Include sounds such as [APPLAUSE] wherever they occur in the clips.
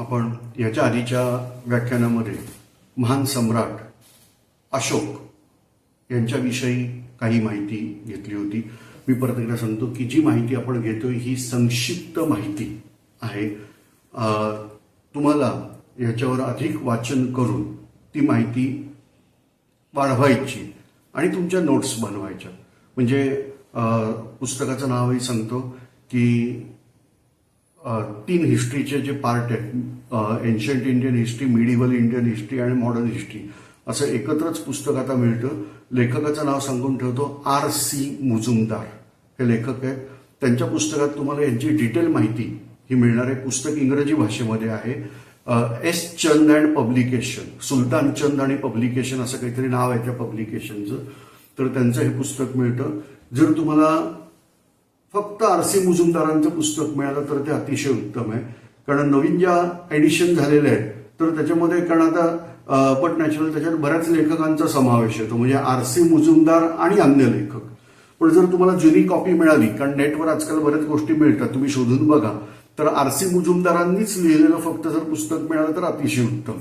आपण याच्या आधीच्या व्याख्यानामध्ये महान सम्राट अशोक यांच्याविषयी काही माहिती घेतली होती. मी परत एकदा सांगतो की जी माहिती आपण घेतोय ही संक्षिप्त माहिती आहे. तुम्हाला याच्यावर अधिक वाचन करून ती माहिती वाढवायची आणि तुमच्या नोट्स बनवायच्या. म्हणजे पुस्तकाचं नावही सांगतो की तीन हिस्ट्रीचे जे पार्ट आहेत ancient Indian history medieval Indian history आणि मॉडर्न हिस्ट्री असं एकत्रच पुस्तक आता मिळतं. लेखकाचं नाव सांगून ठेवतो आर सी मुजुमदार. हे लेखक आहेत. त्यांच्या पुस्तकात तुम्हाला यांची डिटेल माहिती ही मिळणार आहे पुस्तक इंग्रजी भाषेमध्ये आहे. S Chand and publication Sultan Chand आणि पब्लिकेशन असं काहीतरी नाव आहे त्या पब्लिकेशनचं तर त्यांचं हे पुस्तक मिळतं. जर तुम्हाला फक्त आरसी मुजुमदारांचं पुस्तक मिळालं तर ते अतिशय उत्तम आहे. कारण नवीन ज्या एडिशन झालेल्या आहेत तर त्याच्यामध्ये कारण आता बट नॅचरल त्याच्यात बऱ्याच लेखकांचा समावेश येतो म्हणजे आरसी मुजुमदार आणि अन्य लेखक. पण जर तुम्हाला जुनी कॉपी मिळाली कारण नेटवर आजकाल बऱ्याच गोष्टी मिळतात तुम्ही शोधून बघा तर आरसी मुजुमदारांनीच लिहिलेलं फक्त जर पुस्तक मिळालं तर अतिशय उत्तम.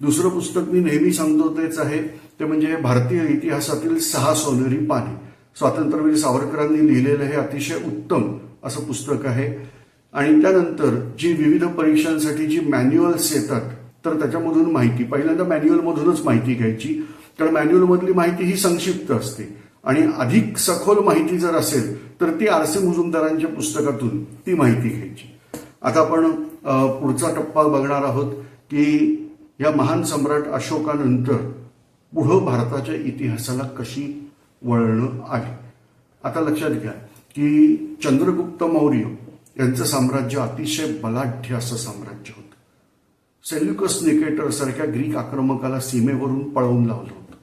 दुसरं पुस्तक मी नेहमी सांगतो तेच आहे ते म्हणजे भारतीय इतिहासातील सहा सोनेरी पाने. स्वातंत्र्यवीर सावरकरांनी लिहिलेलं हे अतिशय उत्तम असं पुस्तक आहे. आणि त्यानंतर जी विविध परीक्षांसाठी जी मॅन्युअल्स येतात तर त्याच्यामधून माहिती पहिल्यांदा मॅन्युअलमधूनच माहिती घ्यायची. कारण मॅन्युअलमधली माहिती ही संक्षिप्त असते. आणि अधिक सखोल माहिती जर असेल तर ती आरसी मुजुमदारांच्या पुस्तकातून ती माहिती घ्यायची. आता आपण पुढचा टप्पा बघणार आहोत की या महान सम्राट अशोकानंतर पुढं भारताच्या इतिहासाला कशी वळणं आहे. आता लक्षात घ्या की चंद्रगुप्त मौर्य यांचं साम्राज्य अतिशय बलाढ्य असं साम्राज्य होतं. सेल्युकस निकेटर सारख्या ग्रीक आक्रमकाला सीमेवरून पळवून लावलं होतं.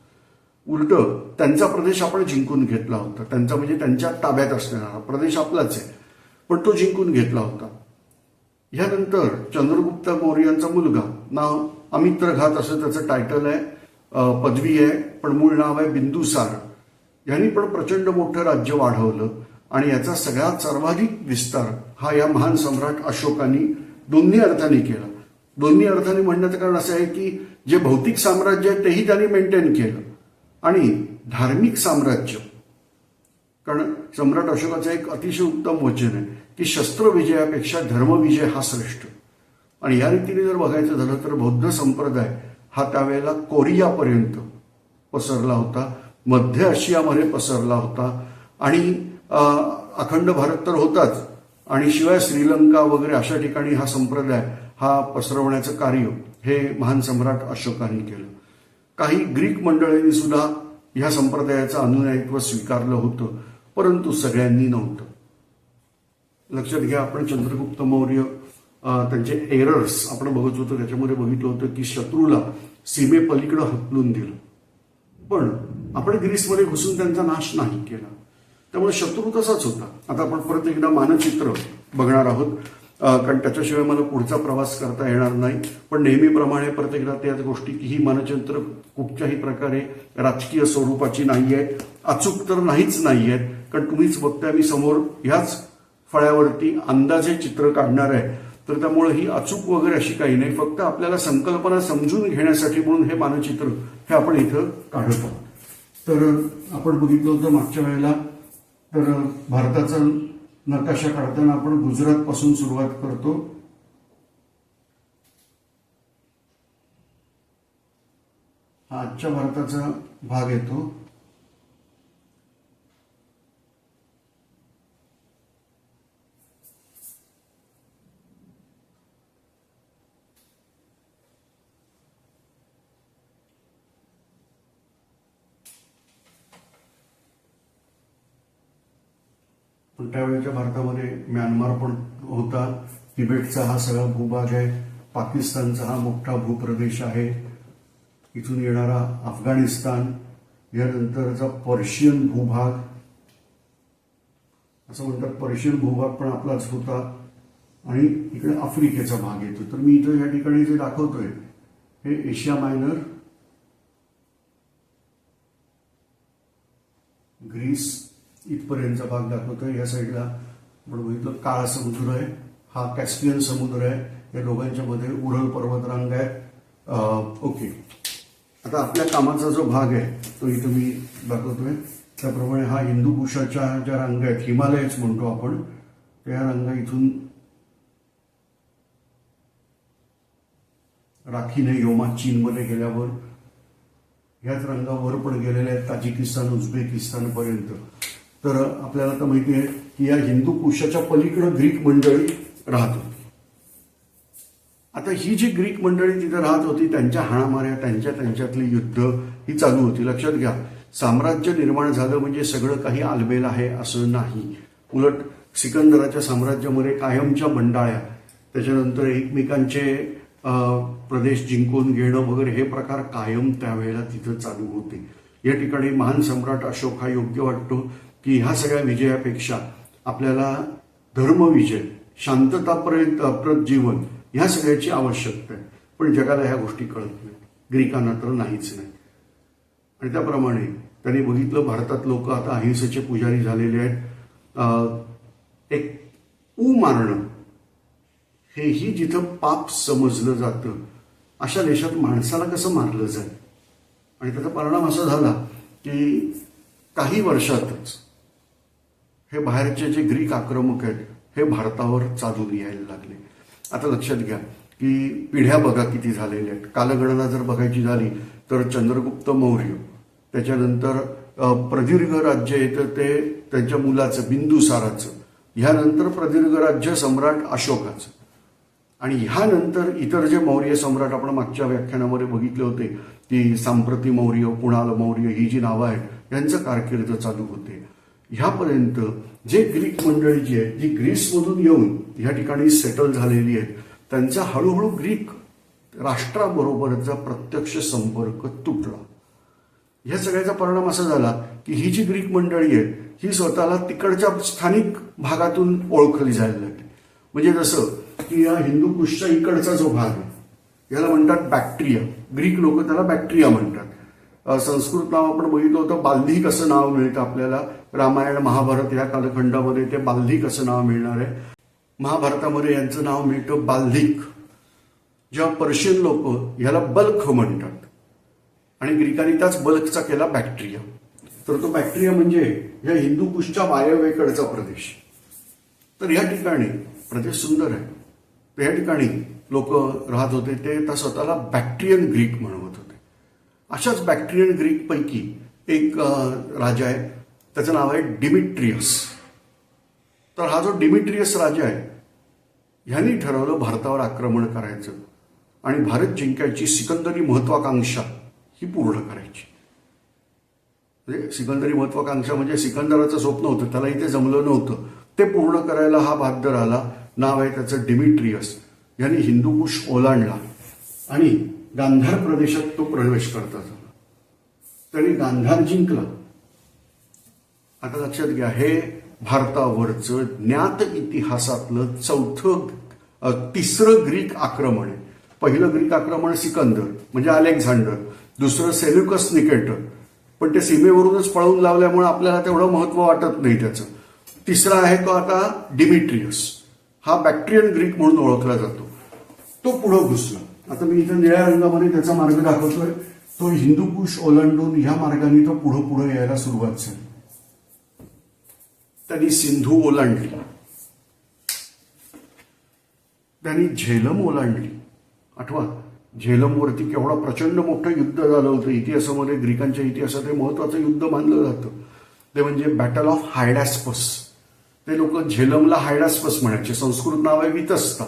उलट त्यांचा प्रदेश आपण जिंकून घेतला होता. त्यांचा म्हणजे त्यांच्या ताब्यात असणारा प्रदेश आपलाच आहे. पण तो जिंकून घेतला होता. ह्यानंतर चंद्रगुप्त मौर्यांचा मुलगा नाव अमित्रघात असं त्याचं टायटल आहे पदवी आहे पण मूळ नाव आहे बिंदुसार. यांनी पण प्रचंड मोठं राज्य वाढवलं आणि याचा सगळ्यात सर्वाधिक विस्तार हा या महान सम्राट अशोकांनी दोन्ही अर्थाने केला. दोन्ही अर्थाने म्हणण्याचं कारण असं आहे की जे भौतिक साम्राज्य आहे तेही त्यांनी मेंटेन केलं. आणि धार्मिक साम्राज्य कारण सम्राट अशोकाचं एक अतिशय उत्तम वचन आहे की शस्त्रविजयापेक्षा धर्मविजय हा श्रेष्ठ. आणि या रीतीने जर बघायचं झालं तर बौद्ध संप्रदाय हा त्यावेळेला कोरियापर्यंत पसरला होता. मध्य आशियामध्ये पसरला होता. आणि अखंड भारत तर होताच. आणि शिवाय श्रीलंका वगैरे अशा ठिकाणी हा संप्रदाय हा पसरवण्याचं कार्य हे महान सम्राट अशोकांनी केलं. काही ग्रीक मंडळींनी सुद्धा ह्या संप्रदायाचं अनुयायित्व स्वीकारलं होतं परंतु सगळ्यांनी नव्हतं. लक्षात घ्या आपण चंद्रगुप्त मौर्य त्यांचे एरर्स आपण बघत होतो त्याच्यामध्ये बघितलं होतं की शत्रूला सीमेपलीकडं हकलून दिलं. पण आपण ग्रीसमध्ये घुसून त्यांचा नाश नाही केला. त्यामुळे शत्रू तसाच होता. आता आपण परत एकदा मानचित्र बघणार आहोत. कारण त्याच्याशिवाय मला पुढचा प्रवास करता येणार नाही. पण नेहमीप्रमाणे परत एकदा त्याच गोष्टी की ही मानचित्र कुठच्याही प्रकारे राजकीय स्वरूपाची नाही आहेत. अचूक तर नाहीच नाही आहेत. कारण तुम्हीच बघताय मी समोर ह्याच फळ्यावरती अंदाजे चित्र काढणार आहे. तर त्यामुळे ही अचूक वगैरे अशी काही नाही. फक्त आपल्याला संकल्पना समजून घेण्यासाठी म्हणून हे मानचित्र हे आपण इथं काढत आहोत. तर आपण बघितलं होतं मागच्या वेळेला तर भारताचा नकाशा काढताना आपण गुजरात पासून सुरुवात करतो. हा आजच्या भारताचा भाग येतो. पण त्यावेळेच्या भारतामध्ये म्यानमार पण होता. तिबेटचा हा सगळा भूभाग आहे. पाकिस्तानचा हा मोठा भूप्रदेश आहे. इथून येणारा अफगाणिस्तान यानंतरचा पर्शियन भूभाग. असं म्हणतात पर्शियन भूभाग पण आपलाच होता. आणि इकडे आफ्रिकेचा भाग येतो. तर मी इथं या ठिकाणी जे दाखवतोय हे एशिया मायनर ग्रीस इथपर्यंतचा भाग दाखवतोय. या साईडला आपण बघितलं काळा समुद्र आहे. हा कॅस्पियन समुद्र आहे. या दोघांच्या मध्ये उरल पर्वतरांग आहे. ओके. आता आपल्या कामाचा जो भाग आहे तो इथं मी दाखवतोय. त्याप्रमाणे हा हिंदुकुशाच्या ज्या रांगा आहेत हिमालयच म्हणतो आपण त्या रांगा इथून राखीने योमा चीनमध्ये गेल्यावर ह्याच रंगावर पण गेलेल्या आहेत ताजिकिस्तान उझबेकिस्तान पर्यंत तर आपल्याला तर माहिती आहे की या हिंदू कुशाच्या पलीकडं ग्रीक मंडळी राहत होती. आता ही जी ग्रीक मंडळी तिथे राहत होती त्यांच्या हाणामाऱ्या त्यांच्या त्यांच्यातली युद्ध ही चालू होती. लक्षात घ्या साम्राज्य निर्माण झालं म्हणजे सगळं काही आलबेल आहे असं नाही. उलट सिकंदराच्या साम्राज्यामध्ये कायमच्या बंडाळ्या त्याच्यानंतर एकमेकांचे प्रदेश जिंकून घेणं वगैरे हे प्रकार कायम त्यावेळेला तिथं चालू होते. या ठिकाणी महान सम्राट अशोक हा योग्य वाटतो. की ह्या सगळ्या विजयापेक्षा आपल्याला धर्मविजय शांततापर्यंत अप्रत जीवन ह्या सगळ्याची आवश्यकता आहे. पण जगाला ह्या गोष्टी कळत नाही. ग्रीकांना तर नाहीच नाही. आणि त्याप्रमाणे त्यांनी बघितलं भारतात लोक आता अहिंसेचे पुजारी झालेले आहेत. एक ऊ मारणं हेही जिथं पाप समजलं जातं अशा देशात माणसाला कसं मारलं जाईल? आणि त्याचा परिणाम असा झाला की काही वर्षातच हे बाहेरचे जे ग्रीक आक्रमक आहेत हे भारतावर चालून यायला लागले. आता लक्षात घ्या की पिढ्या बघा किती झालेल्या आहेत. कालगणना जर बघायची झाली तर चंद्रगुप्त मौर्य त्याच्यानंतर प्रदीर्घ राज्य येतं ते त्यांच्या मुलाचं बिंदुसाराचं. ह्यानंतर प्रदीर्घ राज्य सम्राट अशोकाचं. आणि ह्यानंतर इतर जे मौर्य सम्राट आपण मागच्या व्याख्यानामध्ये बघितले होते की सांप्रती मौर्य कुणाल मौर्य ही जी नावं आहेत यांचं कारकीर्द चालू होते. ह्यापर्यंत जे ग्रीक मंडळी जी आहेत जी ग्रीसमधून येऊन ह्या ठिकाणी सेटल झालेली आहेत त्यांचा हळूहळू ग्रीक राष्ट्राबरोबरचा प्रत्यक्ष संपर्क तुटला. ह्या सगळ्याचा परिणाम असा झाला की ही जी ग्रीक मंडळी आहेत ही स्वतःला तिकडच्या स्थानिक भागातून ओळखली जायला लागली. म्हणजे जसं की या हिंदू कुशच्या इकडचा जो भाग आहे याला म्हणतात बॅक्टेरिया. ग्रीक लोक त्याला बॅक्टेरिया म्हणतात. संस्कृत नाव आपण बघितलं होतं बाल्धिक असं नाव मिळतं आपल्याला. रामायण महाभारत या कालखंडामध्ये ते बाल्धिक असं नाव मिळणार आहे. महाभारतामध्ये यांचं नाव मिळतं बाल्धिक जेव्हा पर्शियन लोक ह्याला बल्ख म्हणतात. आणि ग्रीकांनी त्याच बल्कचा केला बॅक्टेरिया. तर तो बॅक्टेरिया म्हणजे या हिंदू कुशच्या वायव्येकडचा प्रदेश. तर या ठिकाणी प्रदेश सुंदर आहे. तर या ठिकाणी लोक राहत होते. ते त्या स्वतःला बॅक्टेरियन ग्रीक म्हणवत होते. अशाच बॅक्टेरियन ग्रीक पैकी एक राजा आहे. त्याचं नाव आहे डिमिट्रियस. तर हा जो डिमिट्रियस राजा आहे ह्यांनी ठरवलं भारतावर आक्रमण करायचं आणि भारत जिंकायची सिकंदरी महत्वाकांक्षा ही पूर्ण करायची. म्हणजे सिकंदरी महत्वाकांक्षा म्हणजे सिकंदराचं स्वप्न होतं त्याला इथे जमलं नव्हतं. ते पूर्ण करायला हा बहादर आला नाव आहे त्याचं डिमिट्रियस. यांनी हिंदूकुश ओलांडला आणि गांधार प्रदेशात तो प्रवेश करता झाला. त्याने गांधार जिंकला. आता लक्षात घ्या हे भारतावरचं ज्ञात इतिहासातलं चौथं तिसरं ग्रीक आक्रमण आहे. पहिलं ग्रीक आक्रमण सिकंदर म्हणजे अलेक्झांडर. दुसरं सेल्युकस निकेटर. पण ते सीमेवरूनच पळवून लावल्यामुळे आपल्याला तेवढं महत्त्व वाटत नाही त्याचं. तिसरा आहे तो आता डिमिट्रियस. हा बॅक्ट्रियन ग्रीक म्हणून ओळखला जातो. तो पुढं घुसला. आता मी इथं निळ्या रंगामध्ये त्याचा मार्ग दाखवतोय. तो हिंदूकुश ओलांडून ह्या मार्गाने तो पुढं पुढं यायला सुरुवात झाली. त्यांनी सिंधू ओलांडली. त्यांनी झेलम ओलांडली. आठवा झेलमवरती केवढा प्रचंड मोठं युद्ध झालं होतं. इतिहासामध्ये ग्रीकांच्या इतिहासात हे महत्वाचं युद्ध मानलं जातं. ते म्हणजे बॅटल ऑफ हायडॅस्पस ते लोक झेलमला हायडॅस्पस म्हणायचे. संस्कृत नाव आहे वितस्ता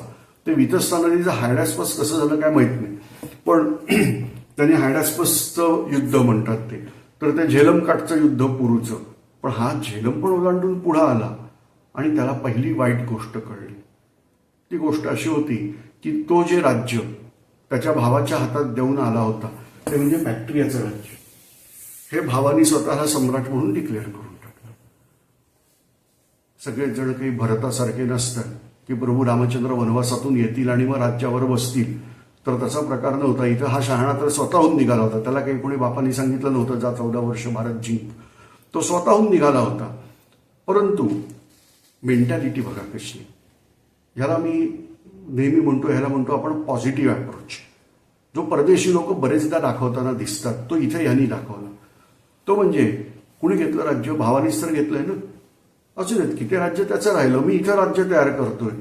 ते वितस्ता नदीचं हायडॅस्पस कसं झालं काय माहीत नाही. पण [CLEARS THROAT] त्यांनी हायडॅस्पसचं युद्ध म्हणतात ते. तर ते झेलम काठचं युद्ध पुरूचं पण हा झेलम पण ओलांडून पुढं आला आणि त्याला पहिली वाईट गोष्ट कळली. ती गोष्ट अशी होती की तो जे राज्य त्याच्या भावाच्या हातात देऊन आला होता ते म्हणजे बॅक्टेरियाचं राज्य. हे भावानी स्वतःला सम्राट म्हणून डिक्लेअर करून टाकलं. सगळेजण काही भरतासारखे नसतात की प्रभू रामचंद्र वनवासातून येतील आणि मग राज्यावर बसतील. तर तसा प्रकार नव्हता. इथं हा शहाणा तर स्वतःहून निघाला होता. त्याला काही कोणी बापांनी सांगितलं नव्हतं जा चौदा वर्ष भारत जिंक. तो स्वतःहून निघाला होता. परंतु मेंटॅलिटी बघा कशी ह्याला मी नेहमी म्हणतो ह्याला म्हणतो आपण पॉझिटिव्ह अप्रोच जो परदेशी लोक बरेचदा दाखवताना दिसतात तो इथे ह्यांनी दाखवला. तो म्हणजे कुणी घेतलं राज्य? भावानीच तर घेतलंय ना. असू देत की ते राज्य त्याचं राहिलं? मी इथं राज्य तयार करतोय.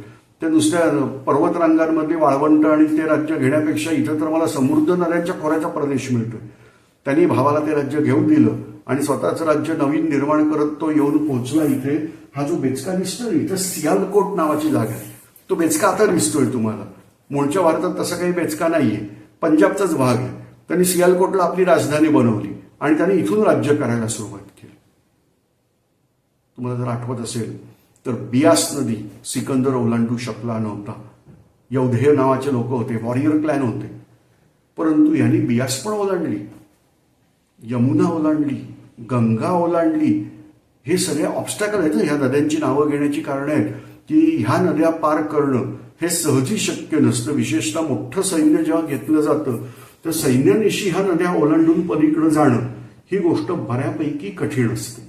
ते दुसऱ्या पर्वतरांगांमध्ये वाळवंट आणि ते राज्य घेण्यापेक्षा इथं तर मला समृद्ध नद्यांच्या खोऱ्याचा प्रदेश मिळतोय. त्यांनी भावाला ते राज्य घेऊन दिलं. आणि स्वतःचं राज्य नवीन निर्माण करत तो येऊन पोहोचला इथे हा जो बेचका दिसतोय ना, इथं सियालकोट नावाची जागा आहे. तो बेचका आता दिसतोय तुम्हाला. मूळच्या भारतात तसा काही बेचका नाहीये. पंजाबचाच भाग आहे. त्यांनी सियालकोटला आपली राजधानी बनवली आणि त्यांनी इथून राज्य करायला सुरुवात केली. तुम्हाला जर आठवत असेल तर बियास नदी सिकंदर ओलांडू शकला नव्हता. यौधेय नावाचे लोक होते वॉरियर क्लॅन होते. परंतु यांनी बियास पण ओलांडली. यमुना ओलांडली. गंगा ओलांडली. हे सगळे ऑब्स्टॅकल आहेत ह्या नद्यांची नावं घेण्याची कारण आहेत. की ह्या नद्या पार करणं हे सहजी शक्य नसतं. विशेषतः मोठं सैन्य जेव्हा घेतलं जातं तर सैन्यानिशी ह्या नद्या ओलांडून पलीकडे जाणं ही गोष्ट बऱ्यापैकी कठीण असते.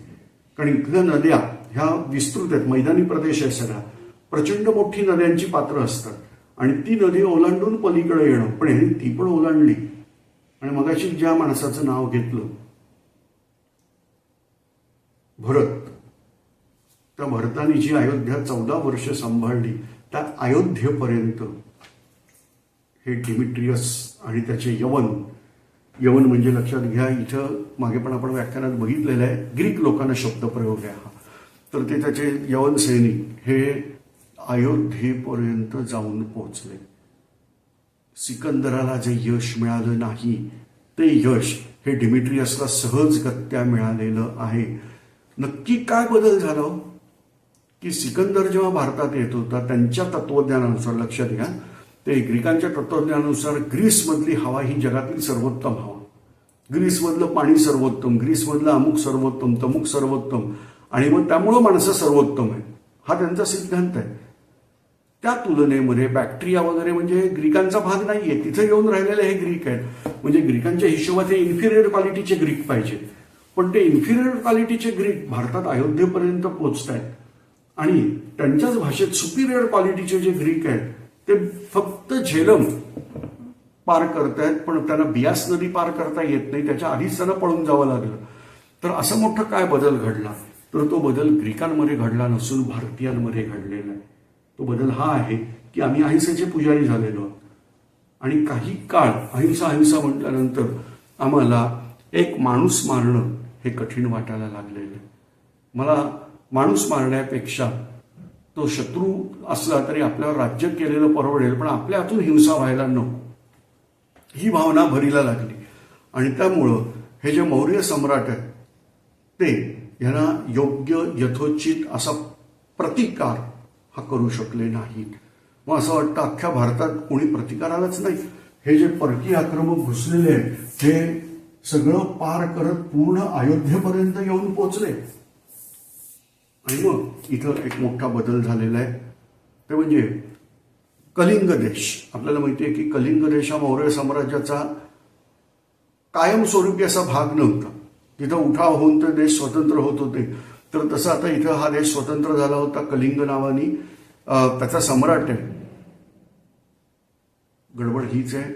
कारण इथल्या नद्या ह्या विस्तृत आहेत मैदानी प्रदेश आहे सगळा. प्रचंड मोठी नद्यांची पात्र असतात. आणि ती नदी ओलांडून पलीकडे येणं पण ती पण ओलांडली. आणि मगाशी ज्या माणसाचं नाव घेतलं भरत. त्या भरताने जी अयोध्या चौदा वर्ष सांभाळली त्या अयोध्येपर्यंत हे डिमिट्रियस आणि त्याचे यवन यवन म्हणजे लक्षात घ्या इथं मागे पण आपण व्याख्यानात बघितलेलं आहे ग्रीक लोकांना शब्दप्रयोग आहे हा. तर ते त्याचे यवन सैनिक हे अयोध्येपर्यंत जाऊन पोहोचले. सिकंदराला जे यश मिळालं नाही ते यश हे डिमिट्रियसला सहजगत्या मिळालेलं आहे. नक्की काय बदल झाला हो? की सिकंदर जेव्हा भारतात येत होता त्यांच्या तत्वज्ञानानुसार लक्षात घ्या ते ग्रीकांच्या तत्वज्ञानानुसार ग्रीसमधली हवा ही जगातील सर्वोत्तम हवा. ग्रीसमधलं पाणी सर्वोत्तम ग्रीसमधलं अमुक सर्वोत्तम तमुक सर्वोत्तम आणि मग त्यामुळं माणसं सर्वोत्तम आहे हा त्यांचा सिद्धांत आहे. त्या तुलनेमध्ये बॅक्टेरिया वगैरे म्हणजे ग्रीकांचा भाग नाहीये. तिथे येऊन राहिलेले हे ग्रीक आहेत. म्हणजे ग्रीकांच्या हिशोबात हे इन्फिरियर क्वालिटीचे ग्रीक पाहिजे पण ते इन्फिरियर क्वालिटीचे ग्रीक भारतात अयोध्येपर्यंत पोहोचत आहेत आणि त्यांच्याच भाषेत सुपिरियर क्वालिटीचे जे ग्रीक आहेत ते फक्त झेलम पार करतायत पण त्यांना बियास नदी पार करता येत नाही. त्याच्या आधीच त्यांना पळून जावं लागलं. तर असं मोठं काय बदल घडला? तर तो बदल ग्रीकांमध्ये घडला नसून भारतीयांमध्ये घडलेला आहे. तो बदल हा आहे की आम्ही अहिंसेचे पुजारी झालेलो आहोत. आणि काही काळ अहिंसा अहिंसा म्हटल्यानंतर आम्हाला एक माणूस मारणं हे कठीण वाटायला लागलेलं आहे मला माणूस मारण्यापेक्षा तो शत्रू असला तरी आपल्यावर राज्य केलेलं परवडेल पण आपल्या हातून हिंसा व्हायला नको. ही भावना भरीला लागली. आणि त्यामुळं हे जे मौर्य सम्राट आहेत ते यांना योग्य यथोचित असा प्रतिकार हा करू शकले नाहीत. मग असं वाटतं अख्ख्या भारतात कोणी प्रतिकारालाच नाही. हे जे परकीय आक्रमक घुसलेले आहेत हे सगळं पार करत पूर्ण अयोध्येपर्यंत येऊन पोचले. आणि मग इथं एक मोठा बदल झालेला आहे. ते म्हणजे कलिंग देश. आपल्याला माहिती आहे की कलिंग देश हा मौर्य साम्राज्याचा कायमस्वरूपी असा भाग नव्हता. तिथं उठाव होऊन ते देश स्वतंत्र होत होते. तर तसं आता इथं हा देश स्वतंत्र झाला होता कलिंग नावानी. त्याचा सम्राट आहे. गडबड हीच आहे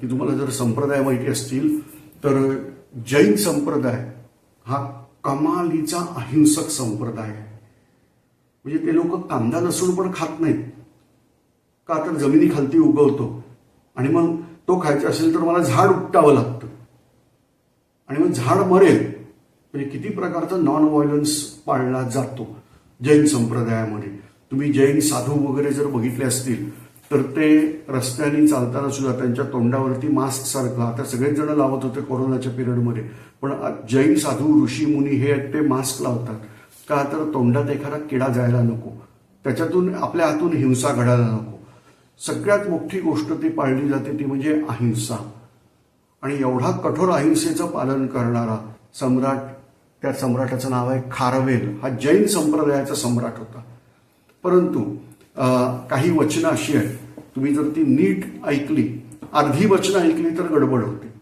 की तुम्हाला जर संप्रदाय माहिती असतील तर जैन संप्रदाय हा कमालीचा अहिंसक संप्रदाय आहे. म्हणजे ते लोक कांदा लसूण पण खात नाहीत. का तर जमिनी खालती उगवतो. आणि मग तो खायचा असेल तर मला झाड उपटावं लागतं. आणि मग झाड मरेल. म्हणजे किती प्रकारचा नॉन व्हायलन्स पाळला जातो जैन संप्रदायामध्ये. तुम्ही जैन साधू वगैरे जर बघितले असतील तर ते रस्त्याने चालताना सुद्धा त्यांच्या तोंडावरती मास्क सारखा आता सगळेच जण लावत होते कोरोनाच्या पिरियडमध्ये पण जैन साधू ऋषी मुनी हे आहेत ते मास्क लावतात. का तर तोंडात एखादा किडा जायला नको. त्याच्यातून आपल्या हातून हिंसा घडायला नको. सगळ्यात मोठी गोष्ट ती पाळली जाते ती म्हणजे अहिंसा. आणि एवढा कठोर अहिंसेचं पालन करणारा सम्राट त्या सम्राटाचं नाव आहे खारवेल. हा जैन संप्रदायाचा सम्राट होता. परंतु काही वचनं अशी आहेत. तुम्ही जर ती नीट ऐकली अर्धी वचनं ऐकली तर गडबड होते.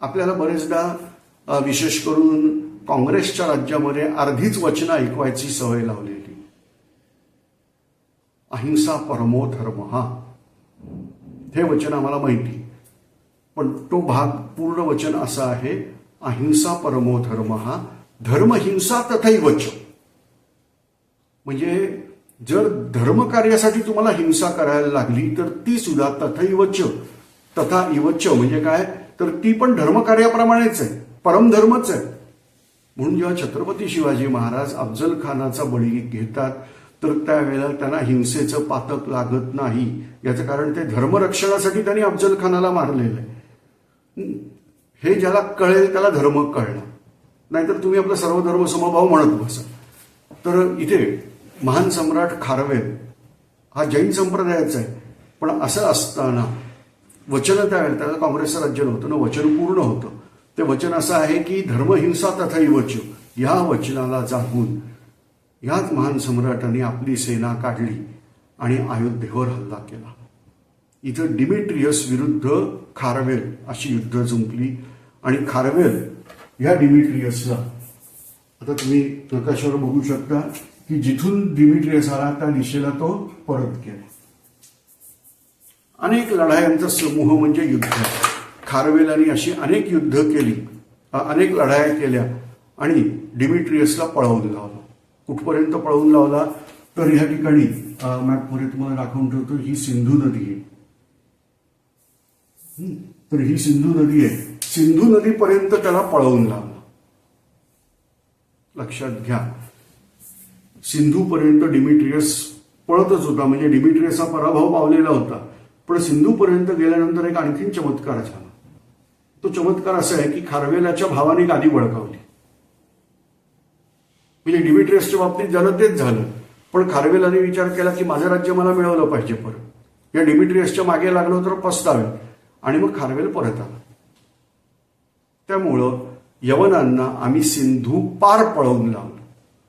आपल्याला बरेचदा विशेष करून काँग्रेसच्या राज्यामध्ये अर्धीच वचनं ऐकवायची सवय लावलेली. अहिंसा परमो धर्म. हा हे वचन आम्हाला माहिती. पण तो भाग पूर्ण वचन असं आहे अहिंसा परमो धर्म. हा धर्महिंसा तथैवच म्हणजे जर धर्मकार्यासाठी तुम्हाला हिंसा करायला लागली तर ती सुद्धा तथैवच तथा इवच म्हणजे काय? तर ती पण धर्मकार्याप्रमाणेच आहे. परमधर्मच आहे. म्हणून जेव्हा छत्रपती शिवाजी महाराज अफजल खानाचा बळी घेतात तर त्यावेळेला त्यांना हिंसेचं पातक लागत नाही. याचं कारण ते धर्मरक्षणासाठी त्यांनी अफजल खानाला मारलेलं आहे. हे ज्याला कळेल त्याला धर्म कळला नाहीतर तुम्ही आपला सर्वधर्म समभाव म्हणत बसा. तर इथे महान सम्राट खारवेल हा जैन संप्रदायाचा आहे. पण असं असताना वचन त्यावेळेला त्याला काँग्रेसचं राज्य नव्हतं ना वचन पूर्ण होतं. ते वचन असं आहे की धर्महिंसा तथा तथैवच या वचनाला जागून याच महान सम्राटाने आपली सेना काढली आणि अयोध्येवर हल्ला केला. इथं डिमिट्रियस विरुद्ध खारवेल अशी युद्ध जुंपली आणि खारवेल या डिमिट्रियसला आता तुम्ही नकाशावर बघू शकता की जिथून डिमिट्रियस आला त्या दिशेला तो परत गेला. अनेक लढायांचा समूह म्हणजे युद्ध. खारवेलानी अशी अनेक युद्ध केली अनेक लढाया केल्या आणि डिमिट्रियसला पळवून लावला. कुठपर्यंत पळवून लावला? तर ह्या ठिकाणी मॅपमध्ये तुम्हाला दाखवून ठेवतो ही सिंधू नदी आहे. तर ही सिंधू नदी आहे. सिंधू नदीपर्यंत त्याला पळवून लावला. लक्षात घ्या. सिंधूपर्यंत डिमिट्रियस पळतच होता. म्हणजे डिमिट्रियसचा पराभव पावलेला होता. पण सिंधूपर्यंत गेल्यानंतर एक आणखीन चमत्कार झाला. तो चमत्कार असा आहे की खारवेलाच्या भावाने गादी बळकावली म्हणजे डिमिट्रियसच्या बाबतीत झालं तेच झालं. पण खारवेलाने विचार केला की माझं राज्य मला मिळवलं पाहिजे परत. या डिमिट्रियसच्या मागे लागलो तर पस्तावे आणि मग खारवेल परत आला. त्यामुळं यवनांना आम्ही सिंधू पार पळवून लावलं.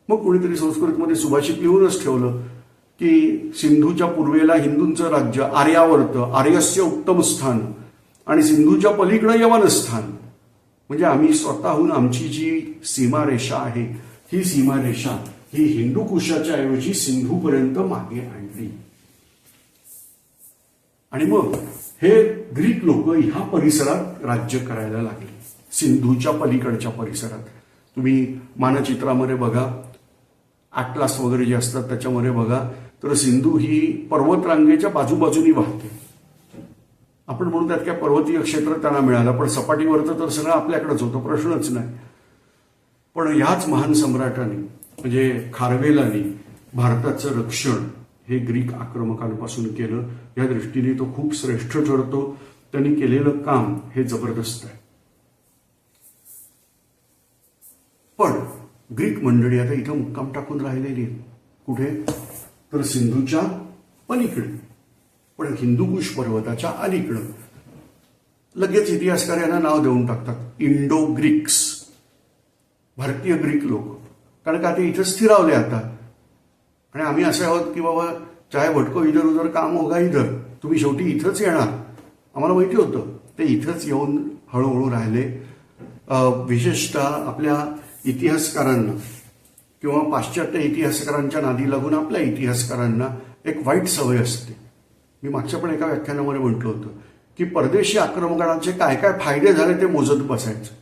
मग कुणीतरी संस्कृतमध्ये सुभाषित लिहूनच ठेवलं की सिंधूच्या पूर्वेला हिंदूंचं राज्य आर्यावर्त आर्यस्य उत्तम स्थान आणि सिंधूच्या पलीकडं यवन स्थान म्हणजे आम्ही स्वतःहून आमची जी सीमारेषा आहे ही सीमारेषा ही हिंदू कुशाच्या ऐवजी सिंधूपर्यंत मागे आणली. आणि मग हे ग्रीक लोक ह्या परिसरात राज्य करायला लागले. सिंधूच्या पलीकडच्या परिसरात. तुम्ही मानचित्रामध्ये बघा ॲटलास वगैरे जे असतात त्याच्यामध्ये बघा. तर सिंधू ही पर्वतरांगेच्या बाजूबाजूनी वाहते. आपण म्हणून त्यात काय पर्वतीय क्षेत्र त्यांना मिळालं पण सपाटीवरचं तर सगळं आपल्याकडेच होतं प्रश्नच नाही. पण ह्याच महान सम्राटाने म्हणजे खारवेलाने भारताचं रक्षण हे ग्रीक आक्रमकांपासून केलं. या दृष्टीने तो खूप श्रेष्ठ ठरतो. त्यांनी केलेलं काम हे जबरदस्त आहे. पण ग्रीक मंडळी आता इथं मुक्काम टाकून राहिलेली आहेत. कुठे? तर सिंधूच्या पलीकडे पण हिंदुकुश पर्वताच्या अलीकडं. लगेच इतिहासकार यांना नाव देऊन टाकतात. Indo Greeks. भारतीय ग्रीक लोक. कारण का ते इथं स्थिरावले आता. आणि आम्ही असे आहोत की बाबा चाहे भटको इधर उधर काम होगा इधर. तुम्ही शेवटी इथंच येणार. आम्हाला माहिती होतं. ते इथंच येऊन हळूहळू राहिले. विशेषतः आपल्या इतिहासकारांना किंवा पाश्चात्य इतिहासकारांच्या नादी लागून आपल्या इतिहासकारांना एक वाईट सवय असते. मी मागच्या पण एका व्याख्यानामध्ये म्हटलं होतं की परदेशी आक्रमकांचे काय काय फायदे झाले ते मोजत बसायचं.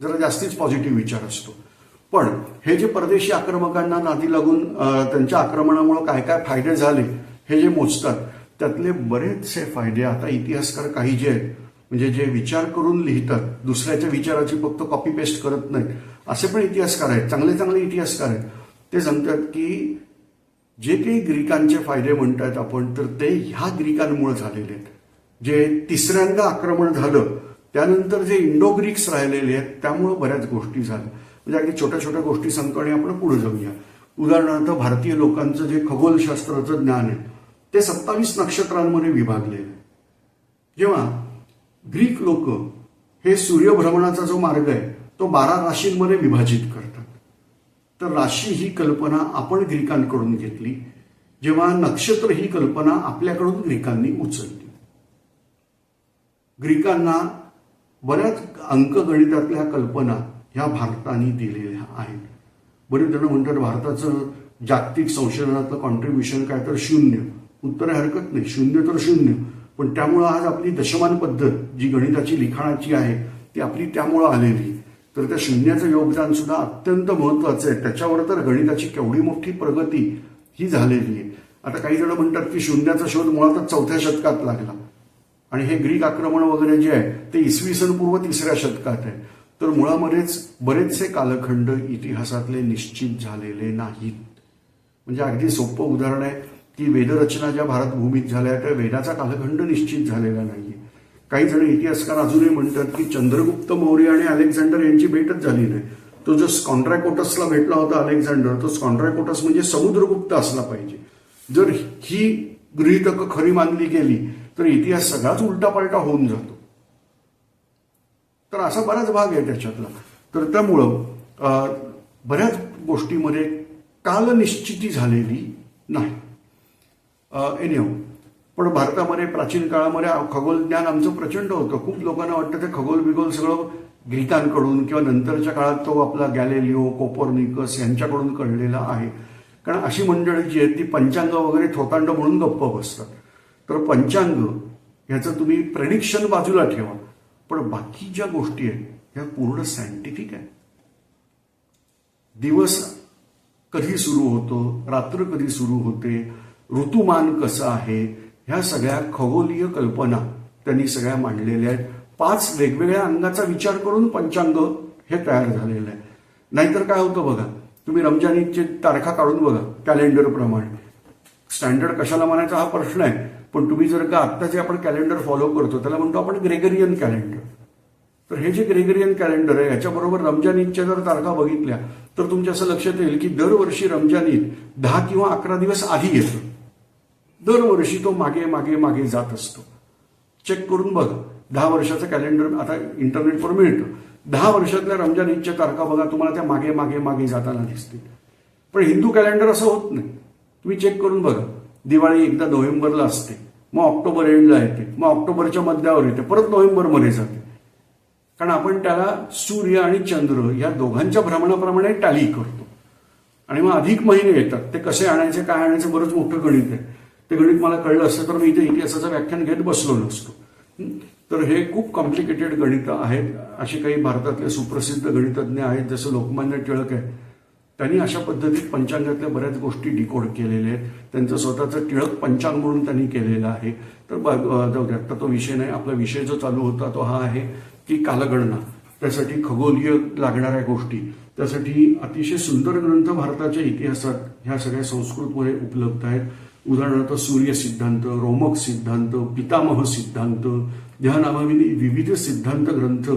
जरा जास्तीच पॉझिटिव्ह विचार असतो. पण हे जे परदेशी आक्रमकांना नादी लागून त्यांच्या आक्रमणामुळे काय काय फायदे झाले हे जे मोजतात त्यातले बरेचसे फायदे आता इतिहासकार काही जे आहेत म्हणजे जे विचार करून लिहितात दुसऱ्याच्या विचाराची फक्त कॉपी पेस्ट करत नाहीत असे पण इतिहासकार आहेत चांगले चांगले इतिहासकार आहेत. ते सांगतात की जे काही ग्रीकांचे फायदे म्हणतात आपण तर ते ह्या ग्रीकांमुळे झालेले आहेत. जे तिसऱ्यांदा आक्रमण झालं त्यानंतर जे इंडो ग्रीक्स राहिलेले आहेत त्यामुळं बऱ्याच गोष्टी झाल्या. म्हणजे अगदी छोट्या छोट्या गोष्टी सांगतो आणि आपण पुढे जाऊया. उदाहरणार्थ भारतीय लोकांचं जे खगोलशास्त्राचं ज्ञान आहे ते सत्तावीस नक्षत्रांमध्ये विभागलेलं आहे. जेव्हा ग्रीक लोक हे सूर्यभ्रमणाचा जो मार्ग आहे तो बारा राशींमध्ये विभाजित करतात. तर राशी ही कल्पना आपण ग्रीकांकडून घेतली जेव्हा नक्षत्र ही कल्पना आपल्याकडून ग्रीकांनी उचलली. ग्रीकांना बऱ्याच अंकगणितातल्या कल्पना ह्या भारताने दिलेल्या आहेत. बरेच जण म्हणतात भारताचं जागतिक संशोधनातलं कॉन्ट्रीब्युशन काय तर शून्य. उत्तर हरकत नाही शून्य तर शून्य. पण त्यामुळं आज आपली दशमान पद्धत जी गणिताची लिखाणाची आहे ती आपली त्यामुळं आलेली. तर त्या शून्याचं योगदान सुद्धा अत्यंत महत्वाचं आहे. त्याच्यावर तर गणिताची केवढी मोठी प्रगती ही झालेली आहे. आता काही जण म्हणतात की शून्याचा शोध मुळातच चौथ्या शतकात लागला. आणि हे ग्रीक आक्रमण वगैरे जे आहे ते इसवी सन पूर्व तिसऱ्या शतकात आहे. तर मुळामध्येच बरेचसे कालखंड इतिहासातले निश्चित झालेले नाहीत. म्हणजे अगदी सोपं उदाहरण आहे की वेदरचना ज्या भारतभूमीत झाल्या त्या वेदाचा कालखंड निश्चित झालेला नाही. काही जण इतिहासकार अजूनही म्हणतात की चंद्रगुप्त मौर्य आणि अलेक्झांडर यांची भेटच झाली नाही. तो जो स्कॉन्ड्रॅकोटसला भेटला होता अलेक्झांडर तो स्कॉन्ड्रॅकोटस म्हणजे समुद्रगुप्त असला पाहिजे. जर ही गृहितक खरी मानली गेली तर इतिहास सगळाच उलटापालटा होऊन जातो. तर असा बराच भाग आहे त्याच्यातला. तर त्यामुळं बऱ्याच गोष्टीमध्ये कालनिश्चिती झालेली नाही. एनिओ पण भारतामध्ये प्राचीन काळामध्ये खगोल ज्ञान आमचं प्रचंड होतं. खूप लोकांना वाटतं ते खगोल बिगोल सगळं ग्रीकांकडून किंवा नंतरच्या काळात तो आपला गॅलेलिओ कोपरनिकस यांच्याकडून कळलेला आहे. कारण अशी मंडळी जी आहेत ती पंचांग वगैरे थोतांड म्हणून गप्प बसतात. तर पंचांग ह्याचं तुम्ही प्रेडिक्शन बाजूला ठेवा. पण बाकी ज्या गोष्टी आहेत ह्या पूर्ण सायंटिफिक आहे दिवस कधी सुरू होतो? रात्र कधी सुरू होते? ऋतुमान कसं आहे? ह्या सगळ्या खगोलीय कल्पना त्यांनी सगळ्या मांडलेल्या आहेत. पाच वेगवेगळ्या अंगाचा विचार करून पंचांग हे तयार झालेलं आहे. नाहीतर काय होतं बघा? तुम्ही रमजान तारखा काढून बघा कॅलेंडर प्रमाणे. स्टँडर्ड कशाला म्हणायचा हा प्रश्न आहे. पण तुम्ही जर का आत्ता जे आपण कॅलेंडर फॉलो करतो त्याला म्हणतो आपण ग्रेगरियन कॅलेंडर तर हे जे ग्रेगरियन कॅलेंडर आहे याच्याबरोबर रमजान ईदच्या जर तारखा बघितल्या तर तुमच्या असं लक्षात येईल की दरवर्षी रमजान ईद दहा किंवा अकरा दिवस आधी येतं. दरवर्षी तो मागे मागे मागे जात असतो. चेक करून बघा. दहा वर्षाचं कॅलेंडर आता इंटरनेटवर मिळतं. दहा वर्षातल्या रमजान ईदच्या तारखा बघा तुम्हाला त्या मागे मागे मागे जाताना दिसतील. पण हिंदू कॅलेंडर असं होत नाही. तुम्ही चेक करून बघा. दिवाळी एकदा नोव्हेंबरला असते. मग ऑक्टोबर एंडला येते. मग ऑक्टोबरच्या मध्यावर येते. परत नोव्हेंबरमध्ये जाते. कारण आपण त्याला सूर्य आणि चंद्र या दोघांच्या भ्रमणाप्रमाणे टॅली करतो. आणि मग अधिक महिने येतात. ते कसे आणायचे काय आणायचे बरंच मोठं गणित आहे. ते गणित मला कळलं असतं तर मी इथे इतिहासाचं व्याख्यान घेत बसलो नसतो. तर हे खूप कॉम्प्लिकेटेड गणित आहेत. असे काही भारतातले सुप्रसिद्ध गणितज्ञ आहेत जसं लोकमान्य टिळक आहे. त्यांनी अशा पद्धतीत पंचांगातल्या बऱ्याच गोष्टी डिकोड केलेल्या आहेत. त्यांचं स्वतःचं टिळक पंचांग म्हणून त्यांनी केलेलं आहे. तर ब- जाऊ द्या आता तो विषय नाही. आपला विषय जो चालू होता तो हा आहे की कालगणना. त्यासाठी खगोलीय लागणाऱ्या गोष्टी. त्यासाठी अतिशय सुंदर ग्रंथ भारताच्या इतिहासात ह्या सगळ्या संस्कृतमध्ये उपलब्ध आहेत. उदाहरणार्थ सूर्य सिद्धांत रोमक सिद्धांत पितामह सिद्धांत ह्या नावाने विविध सिद्धांत ग्रंथ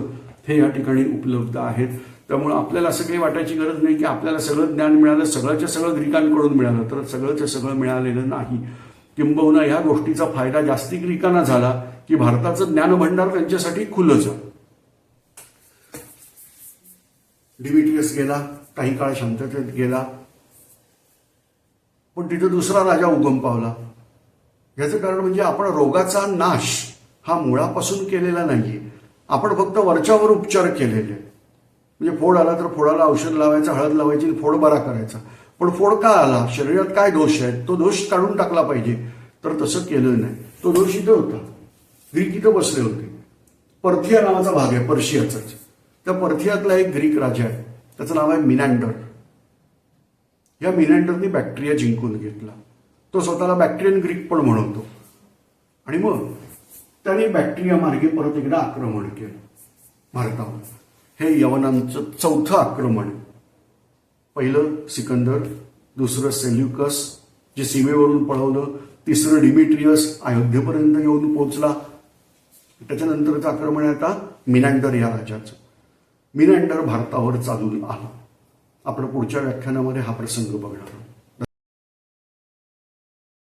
हे या ठिकाणी उपलब्ध आहेत. त्यामुळे आपल्याला असं काही वाटायची गरज नाही की आपल्याला सगळं ज्ञान मिळालं सगळ्याच्या सगळं ग्रीकांकडून मिळालं तर सगळंच सगळं मिळालेलं नाही. किंबहुना ह्या गोष्टीचा फायदा जास्ती ग्रीकांना झाला की भारताचं ज्ञानभंडार त्यांच्यासाठी खुलं झालं डिमिट्रियस गेला काही काळ शांततेत गेला पण तिथे दुसरा राजा उगम पावला. याचं कारण म्हणजे आपण रोगाचा नाश हा मुळापासून केलेला नाहीये. आपण फक्त वरच्यावर उपचार केलेले. म्हणजे फोड आला तर फोडाला औषध लावायचं हळद लावायची आणि फोड बरा करायचा. पण फोड का आला? शरीरात काय दोष आहे तो दोष काढून टाकला पाहिजे. तर तसं केलं नाही. तो दोष इथे होता. ग्रीक इथं बसले होते. पर्थिया नावाचा भाग आहे पर्शियाचाच. त्या पर्थियातला एक ग्रीक राजा आहे. त्याचं नाव आहे मिनँडर या मिनँडरनी बॅक्टेरिया जिंकून घेतला. तो स्वतःला बॅक्टेरियन ग्रीक पण म्हणवतो आणि मग त्याने बॅक्टेरिया मार्गे परत एकदा आक्रमण केलं. भारतावर. हे यवनांचं चौथं आक्रमण. पहिलं सिकंदर दुसरं सेल्युकस जे सीमेवरून पळवलं तिसरं डिमिट्रियस अयोध्येपर्यंत येऊन पोहोचला. त्याच्यानंतरचं आक्रमण आहे आता मिनँडर या राजाचं मिनँडर भारतावर चालून आला. आपण पुढच्या व्याख्यानामध्ये हा प्रसंग बघणार आहोत.